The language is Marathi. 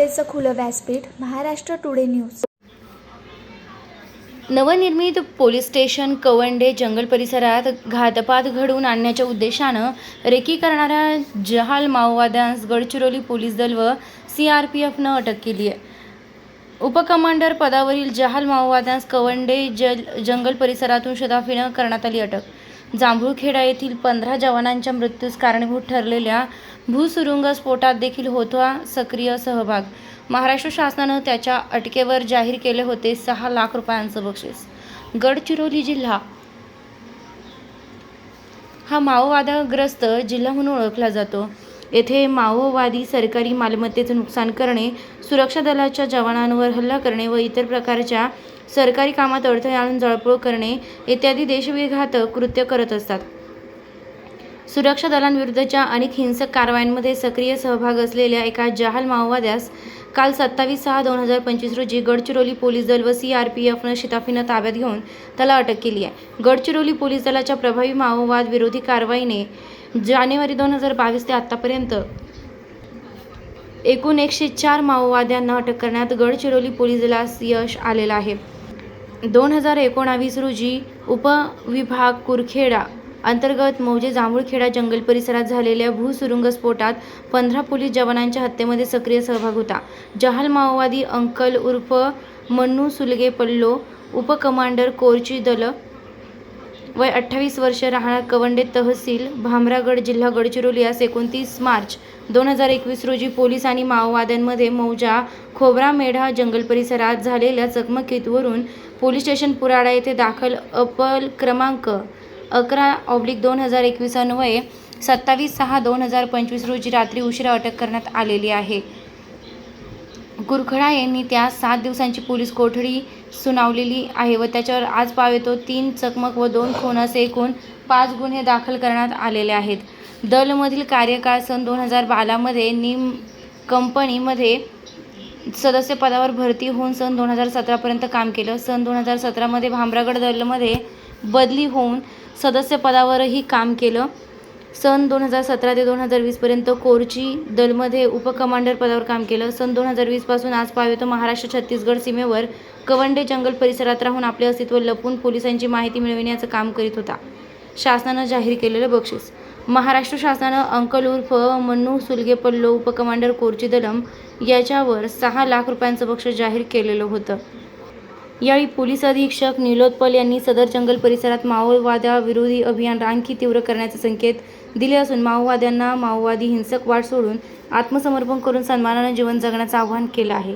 जनतेचं खुलं व्यासपीठ महाराष्ट्र टुडे न्यूज. नवनिर्मित पोलीस स्टेशन कवंडे जंगल परिसरात घातपात घडवून आणण्याच्या उद्देशानं रेकी करणाऱ्या जहाल माओवाद्यांस गडचिरोली पोलीस दल व सी आर पी एफनं अटक केली आहे. उपकमांडर पदावरील जहाल माओवाद्यांस कवंडे जल जंगल परिसरातून शताफीनं करण्यात आली अटक. जांभूळखेडा येथील पंधरा जवानांच्या मृत्यूस कारणीभूत ठरलेल्या भूसुरुंग स्फोटात देखील होता सक्रिय सहभाग. महाराष्ट्र शासनानं त्याच्या अटकेवर जाहीर केले होते सहा लाख रुपयांचं बक्षीस. गडचिरोली जिल्हा हा माओवादाग्रस्त जिल्हा म्हणून ओळखला जातो. येथे माओवादी सरकारी मालमत्तेचं नुकसान करणे सुरक्षा दलाच्या जवानांवर हल्ला करणे व इतर प्रकारच्या सरकारी कामात अडथळे आणून जळपोळ करणे इत्यादी देशविघातक कृत्य करत असतात. सुरक्षा दलांविरुद्धच्या अनेक हिंसक कारवायांमध्ये सक्रिय सहभाग असलेल्या एका जहाल माओवाद्यास काल सत्तावीस सहा दोन हजार पंचवीस रोजी गडचिरोली पोलीस दल व सी आर पी एफनं शिताफीनं ताब्यात घेऊन त्याला अटक केली आहे. गडचिरोली पोलीस दलाच्या प्रभावी माओवाद विरोधी कारवाईने जानेवारी दोन हजार बावीस ते आत्तापर्यंत एकूण एकशे चार माओवाद्यांना अटक करण्यात गडचिरोली पोलीस दलास यश आलेलं आहे. दोन हजार एकोणावीस रोजी उपविभाग कुरखेडा अंतर्गत मौजे जांभूळखेडा जंगल परिसरात झालेल्या भूसुरुंग स्फोटात पंधरा पोलीस जवानांच्या हत्येमध्ये सक्रिय सहभाग होता. जहाल माओवादी अंकल उर्फ मन्नू सुलगे पल्लो उपकमांडर कोरची दल वय अठ्ठावीस वर्ष राहणार कवंडे तहसील भामरागड जिल्हा गडचिरोली यास एकोणतीस मार्च दोन हजार एकवीस रोजी पोलीस आणि माओवाद्यांमध्ये मौजा खोबरा मेढा जंगल परिसरात झालेल्या चकमकीतवरून पोलीस स्टेशन पुराडा येथे दाखल अपल क्रमांक अकरा ऑब्लिक दोन हजार एकवीस अन्वये सत्तावीस सहा दोन हजार पंचवीस रोजी रात्री उशिरा अटक करण्यात आलेली आहे. कुरखडा यांनी त्या सात दिवसांची पोलीस कोठडी सुनावलेली आहे व त्याच्यावर आज पावेतो तीन चकमक व दोन खून असे एकूण पाच गुन्हे दाखल करण्यात आलेले आहेत. दलमधील कार्यकाळ सन दोन हजार बारामध्ये निम कंपनीमध्ये सदस्य पदावर भरती होऊन सन दोन हजार सतरापर्यंत काम केलं. सन दोन हजार सतरामध्ये भामरागड दलमध्ये बदली होऊन सदस्यपदावरही काम केलं. सन दोन हजार सतरा ते दोन हजार वीसपर्यंत कोरची दलमध्ये उपकमांडर पदावर काम केलं. सन दोन हजार वीसपासून आज पावेतो महाराष्ट्र छत्तीसगड सीमेवर कवंडे जंगल परिसरात राहून आपले अस्तित्व लपून पोलिसांची माहिती मिळविण्याचं काम करीत होता. शासनानं जाहीर केलेलं बक्षीस. महाराष्ट्र शासनानं अंकल उर्फ मन्नू सुलगे पल्लो उपकमांडर कोरची दलम याच्यावर सहा लाख रुपयांचं बक्षीस जाहीर केलेलं होतं. यावेळी पोलीस अधीक्षक निलोत्पल यांनी सदर जंगल परिसरात माओवाद्याविरोधी अभियान आणखी तीव्र करण्याचे संकेत दिले असून माओवाद्यांना माओवादी हिंसक वाट सोडून आत्मसमर्पण करून सन्मानानं जीवन जगण्याचं आवाहन केलं आहे.